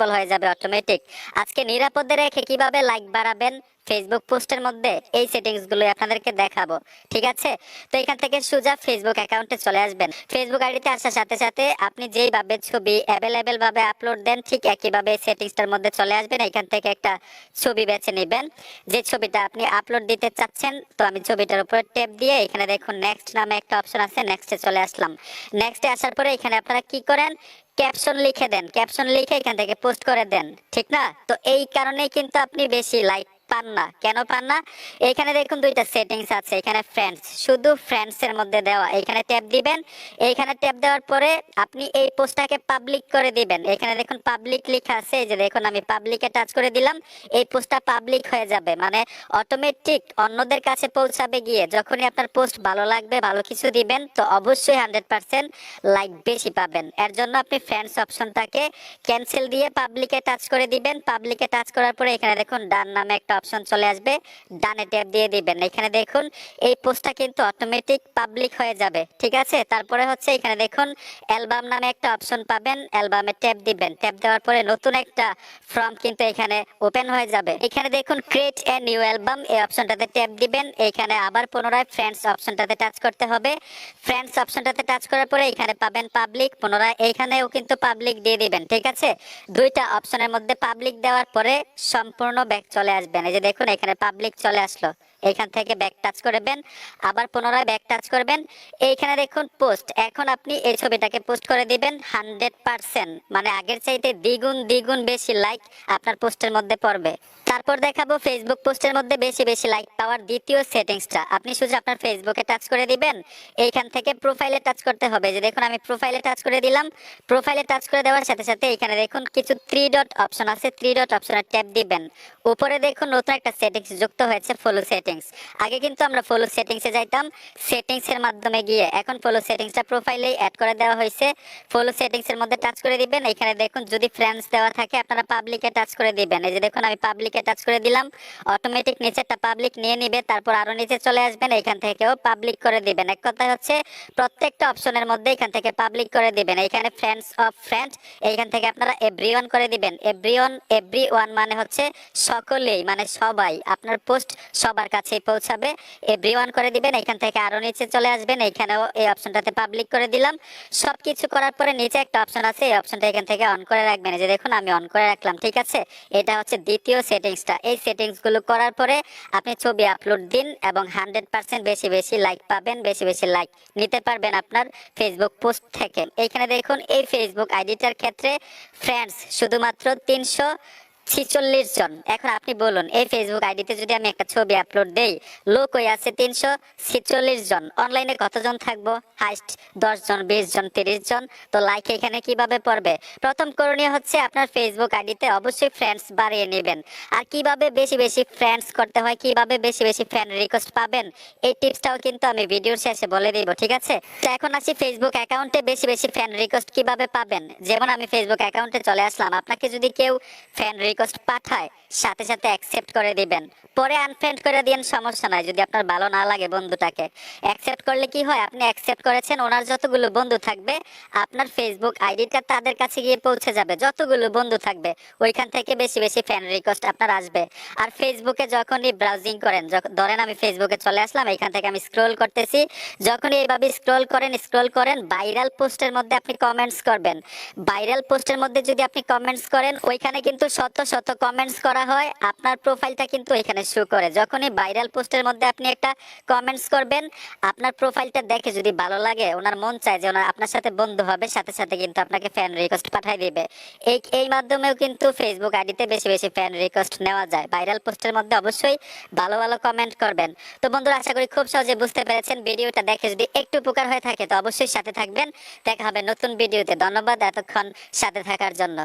Disable হয়ে যাবে automatic আজকে নিরাপদে রেখে কীভাবে লাইক বাড়াবেন ফেসবুক পোস্টের মধ্যে? এই সেটিংসগুলো আপনাদেরকে দেখাবো। ঠিক আছে? তো এখান থেকে সোজা ফেসবুক অ্যাকাউন্টে চলে আসবেন। ফেসবুক আইডিতে আসার সাথে সাথে আপনি যেইভাবে ছবি অ্যাভেলেবেল ভাবে আপলোড দেন, ঠিক একইভাবে সেটিংসটার মধ্যে চলে আসবেন। এখান থেকে একটা ছবি বেছে নেবেন। যে ছবিটা আপনি আপলোড দিতে চাচ্ছেন, তো আমি ছবিটার উপরে ট্যাপ দিয়ে এখানে দেখুন নেক্সট নামে একটা অপশন আছে নেক্সটে চলে আসলাম। নেক্সটে আসার পরে এখানে আপনারা কি করেন? ক্যাপশন লিখে দেন ক্যাপশন লিখে এখান থেকে পোস্ট করে দেন, ঠিক না? তো এই কারণেই কিন্তু আপনি বেশি লাইক পান না কেন পান না এখানে দেখুন দুইটা সেটিংস আছে, এখানে ফ্রেন্ডস শুধু ফ্রেন্ডস এর মধ্যে দেওয়া। এখানে ট্যাপ দিবেন। এইখানে ট্যাপ দেওয়ার পরে আপনি এই পোস্টটাকে পাবলিক করে দিবেন। এখানে দেখুন পাবলিক লেখা আছে। এই যে দেখুন, আমি পাবলিকে টাচ করে দিলাম। এই পোস্টটা পাবলিক হয়ে যাবে। মানে অটোমেটিক অন্যদের কাছে পৌঁছাবে গিয়ে। যখনই আপনার পোস্ট ভালো লাগবে, ভালো কিছু দিবেন, তো অবশ্যই হান্ড্রেড পার্সেন্ট লাইক বেশি পাবেন। এর জন্য আপনি ফ্রেন্ডস অপশনটাকে ক্যান্সেল দিয়ে পাবলিকে টাচ করে দিবেন। পাবলিকে টাচ করার পরে এখানে দেখুন ডান নামে একটা অপশন চলে আসবে, ডানে ট্যাপ দিয়ে দিবেন। এখানে দেখুন, এই পোস্টটা কিন্তু অটোমেটিক পাবলিক হয়ে যাবে, ঠিক আছে? তারপরে হচ্ছে এখানে দেখুন, অ্যালবাম নামে একটা অপশন পাবেন, অ্যালবামে ট্যাপ দিবেন। ট্যাপ দেওয়ার পরে নতুন একটা ফর্ম কিন্তু এখানে ওপেন হয়ে যাবে। এখানে দেখুন ক্রিয়েট এ নিউ অ্যালবাম এই অপশনটাতে ট্যাপ দিবেন। এখানে আবার পুনরায় ফ্রেন্ডস অপশনটাতে টাচ করতে হবে। ফ্রেন্ডস অপশনটাতে টাচ করার পরে এখানে পাবেন পাবলিক পুনরায় এইখানেও কিন্তু পাবলিক দিয়ে দিবেন, ঠিক আছে? দুইটা অপশনের মধ্যে পাবলিক দেওয়ার পরে সম্পূর্ণ ব্যাক চলে আসবেন। যে দেখুন এখানে পাবলিক চলে আসলো। এখান থেকে ব্যাক টাচ করবেন, আবার পুনরায় ব্যাক টাচ করবেন। এইখানে দেখুন পোস্ট এখন আপনি এই ছবিটাকে পোস্ট করে দিবেন হান্ড্রেড পার্সেন্ট মানে আগের চাইতে দ্বিগুণ দ্বিগুণ বেশি লাইক আপনার পোস্টের মধ্যে পড়বে। তারপর দেখাবো ফেসবুক পোস্টের মধ্যে বেশি বেশি লাইক পাওয়ার দ্বিতীয় সেটিংসটা আপনি শুধু আপনার ফেসবুকে টাচ করে দিবেন, এইখান থেকে প্রোফাইলে টাচ করতে হবে। যে দেখুন আমি প্রোফাইলে টাচ করে দিলাম প্রোফাইলে টাচ করে দেওয়ার সাথে সাথে এখানে দেখুন কিছু থ্রি ডট অপশন আছে থ্রি ডট অপশনে ট্যাপ দিবেন। উপরে দেখুন নতুন একটা সেটিংস যুক্ত হয়েছে ফলো সেটিংস আগে কিন্তু আমরা ফলো সেটিংসে যাইতাম। সেটিংস এর মাধ্যমে গিয়ে এখন ফলো সেটিংসটা প্রোফাইলেই অ্যাড করে দেওয়া হয়েছে। ফলো সেটিংস এর মধ্যে টাচ করে দিবেন। এখানে দেখুন যদি ফ্রেন্ডস দেওয়া থাকে, আপনারা পাবলিকে টাচ করে দিবেন। এই যে দেখুন আমি পাবলিকে টাচ করে দিলাম। অটোমেটিক নিচেরটা পাবলিক নিয়ে নিবে, তারপর আরও নিচে চলে আসবেন। এখান থেকেও পাবলিক করে দিবেন। এক কথা হচ্ছে, প্রত্যেকটা অপশনের মধ্যে এখান থেকে পাবলিক করে দিবেন। এখানে ফ্রেন্ডস অফ ফ্রেন্ডস এইখান থেকে আপনারা এভরি করে দিবেন। এভরি ওয়ান এভরি ওয়ান মানে হচ্ছে সকলেই মানে সবাই। আপনার পোস্ট সবার কাছে পৌঁছাবে। এভরি ওয়ান করে দিবেন, এখান থেকে আরও নিচে চলে আসবেন। এখানেও এই অপশনটাতে পাবলিক করে দিলাম। সবকিছু করার পরে নিচে একটা অপশন আছে, এই অপশনটা এখান থেকে অন করে রাখবেন। যে দেখুন, আমি অন করে রাখলাম, ঠিক আছে? এটা হচ্ছে দ্বিতীয় সেটিংসটা। এই সেটিংসগুলো করার পরে আপনি ছবি আপলোড দিন এবং হান্ড্রেড পার্সেন্ট বেশি বেশি লাইক পাবেন, বেশি বেশি লাইক নিতে পারবেন আপনার ফেসবুক পোস্ট থেকে। এইখানে দেখুন, এই ফেসবুক আইডিটার ক্ষেত্রে ফ্রেন্ডস শুধুমাত্র তিনশো ছিচল্লিশ জন। এখন আপনি বলুন, এই ফেসবুক আইডিতে যদি আমি একটা ছবি আপলোড দেই, লোক ওই আছে তিনশো ছিচল্লিশ জন। অনলাইনে কতজন থাকব? হাইস্ট দশ জন, বিশ জন, তিরিশ জন। তো লাইক এখানে কীভাবে পড়বে? প্রথম করণীয় হচ্ছে আপনার ফেসবুক আইডিতে অবশ্যই ফ্রেন্ডস বাড়িয়ে নেবেন। আর কীভাবে বেশি বেশি ফ্রেন্ডস করতে হয়, কীভাবে বেশি বেশি ফ্রেন্ড রিকোয়েস্ট পাবেন, এই টিপসটাও কিন্তু আমি ভিডিওর শেষে বলে দিব, ঠিক আছে? তো এখন আসি ফেসবুক অ্যাকাউন্টে বেশি বেশি ফ্রেন্ড রিকোয়েস্ট কীভাবে পাবেন? যেমন আমি ফেসবুক অ্যাকাউন্টে চলে আসলাম। আপনাকে যদি কেউ ফ্রেন্ড রিকোয়েস্ট পাঠায়, সাথে সাথে অ্যাকসেপ্ট করে দিবেন। পরে আনফ্রেন্ড করে দিন সমস্যা নাই, যদি আপনার ভালো না লাগে বন্ধুটাকে। অ্যাকসেপ্ট করলে কি হয়? আপনি অ্যাকসেপ্ট করেছেন, ওনার যতগুলো বন্ধু থাকবে, আপনার ফেসবুক আইডিটা তাদের কাছে গিয়ে পৌঁছে যাবে, যতগুলো বন্ধু থাকবে, ওইখান থেকে বেশি বেশি ফ্রেন্ড রিকোয়েস্ট আপনার আসবে। আর ফেসবুকে যখনই ব্রাউজিং করেন ধরেন আমি ফেসবুকে চলে আসলাম এখান থেকে আমি স্ক্রোল করতেছি, যখনই এইভাবে স্ক্রোল করেন স্ক্রোল করেন ভাইরাল পোস্টের মধ্যে আপনি কমেন্টস করবেন। ভাইরাল পোস্টের মধ্যে যদি আপনি কমেন্টস করেন, ওইখানে কিন্তু শত শত কমেন্টস করা হয়, আপনার প্রোফাইলটা কিন্তু এখানে শো করে। যখনই ভাইরাল পোস্টের মধ্যে আপনি একটা কমেন্টস করবেন, আপনার প্রোফাইলটা দেখে যদি ভালো লাগে, ওনার মন চায় যে ওনার, আপনার সাথে বন্ধু হবে, সাথে সাথে কিন্তু আপনাকে ফ্যান রিকোয়েস্ট পাঠিয়ে দিবে। এই এই মাধ্যমেও কিন্তু ফেসবুক আইডিতে বেশি বেশি ফ্যান রিকোয়েস্ট নেওয়া যায়। ভাইরাল পোস্টের মধ্যে অবশ্যই ভালো ভালো কমেন্ট করবেন। তো বন্ধুরা, আশা করি খুব সহজে বুঝতে পেরেছেন, ভিডিওটা দেখে যদি একটু উপকার হয়ে থাকে, তো অবশ্যই সাথে থাকবেন। দেখা হবে নতুন ভিডিওতে। ধন্যবাদ এতক্ষণ সাথে থাকার জন্য।